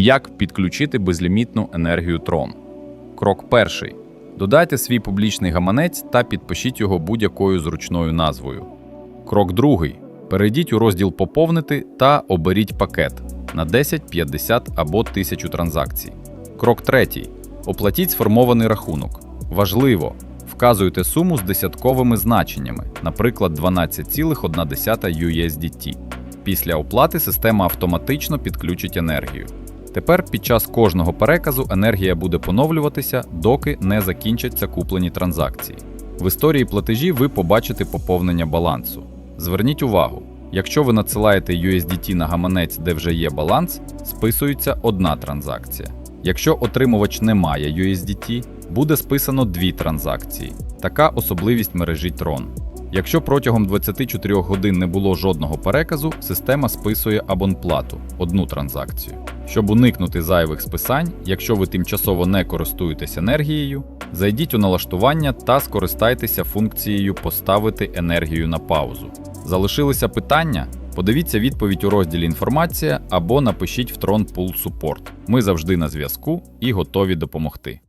Як підключити безлімітну енергію Tron? Крок перший. Додайте свій публічний гаманець та підпишіть його будь-якою зручною назвою. Крок другий. Перейдіть у розділ Поповнити та оберіть пакет на 10, 50 або 1000 транзакцій. Крок третій. Оплатіть сформований рахунок. Важливо! Вказуйте суму з десятковими значеннями, наприклад, 12,1 USDT. Після оплати система автоматично підключить енергію. Тепер під час кожного переказу енергія буде поновлюватися, доки не закінчаться куплені транзакції. В історії платежі ви побачите поповнення балансу. Зверніть увагу, якщо ви надсилаєте USDT на гаманець, де вже є баланс, списується одна транзакція. Якщо отримувач не має USDT, буде списано дві транзакції. Така особливість мережі Tron. Якщо протягом 24 годин не було жодного переказу, система списує абонплату одну транзакцію. Щоб уникнути зайвих списань, якщо ви тимчасово не користуєтесь енергією, зайдіть у налаштування та скористайтеся функцією Поставити енергію на паузу. Залишилися питання? Подивіться відповідь у розділі Інформація або напишіть в Tron Pool Support. Ми завжди на зв'язку і готові допомогти.